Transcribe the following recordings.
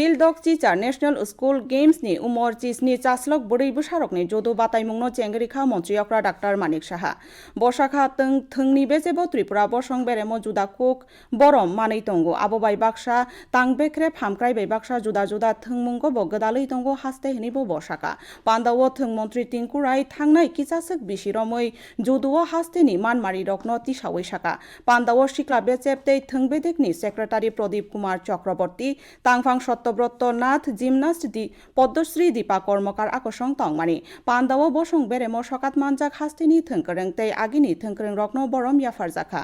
Fieldok Chicha National School Games ni Umor Chis ni Chaslok Buri Busharok ni Jodo Batai Mungno Chengri Kha Montriyokra Dr. Manik Saha Bosakha Tung Thungni Bezebo Tripura Bosong Beremo Juda Kuk Borom Manei Tongo Abobai Baksa Tangbekre Phamkrai Bai Baksa Juda Juda Thungmungo Bo Godaloi Tongo Haste Hinibo Bosaka Pandawo Thung Mantri Tingkurai Thangnai Kisasuk Bisiromoi Juduo Hasteni Manmari Rokno Tisawai Saka Pandawo Shikla Beceptei Thungbedekni Secretary Pradip Kumar Chakraborty Tangfang Satyabrata Nath gymnast the Padmashri Dipa Karmakar আকর্ষণ তংমানি পান্দাও বসং বেরেম সকাত মানজাক হাস্তিনি থংকরং তৈ আগিনি থংকরং রত্ন বরম ইয়াফার জাখা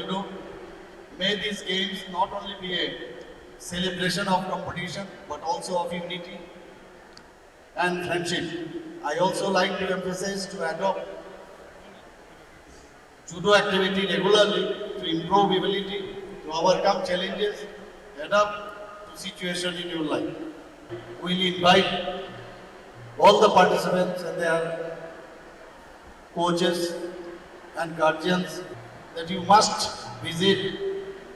of. May these games not only be a celebration of competition but also of unity and friendship. I also like to emphasize to adopt judo activity regularly to improve ability to overcome challenges, adapt to situation in your life. We'll invite all the participants and their coaches and guardians that you must visit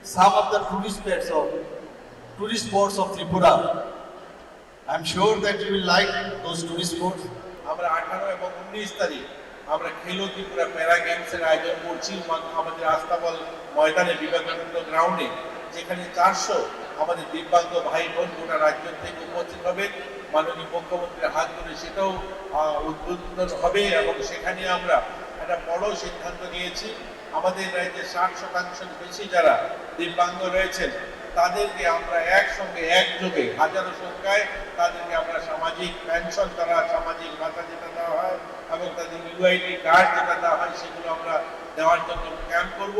some of the tourist spots of tourist spots of Tripura. I'm sure that you will like those tourist spots. আমরা আঠারো এবং উনিশ তারিখ আমরা খেলো ত্রিপুরা প্যারা গেমসের আয়োজন করছি। আমাদের আস্তাবল ময়দানে বিবেকানন্দ গ্রাউন্ডে, যেখানে চারশো আমাদের দিব্যাঙ্গ ভাই বোন গোটা রাজ্য থেকে উপস্থিত হবে। মাননীয় মুখ্যমন্ত্রীর হাত ধরে সেটাও উদ্বোধন হবে এবং সেখানে আমরা একটা বড় সিদ্ধান্ত নিয়েছি। আমাদের রাজ্যে ষাট শতাংশের বেশি যারা দিব্যাঙ্গ রয়েছেন, তাদেরকে আমরা একসঙ্গে একযোগে হাজারো সংখ্যায় তাদেরকে আমরা সামাজিক পেনশন তারা সামাজিক ভাতা যেটা দেওয়া হয় এবং তাদের ইউআইডি কার্ড যেটা দেওয়া হয়, সেগুলো আমরা দেওয়ার জন্য ক্যাম্প করব।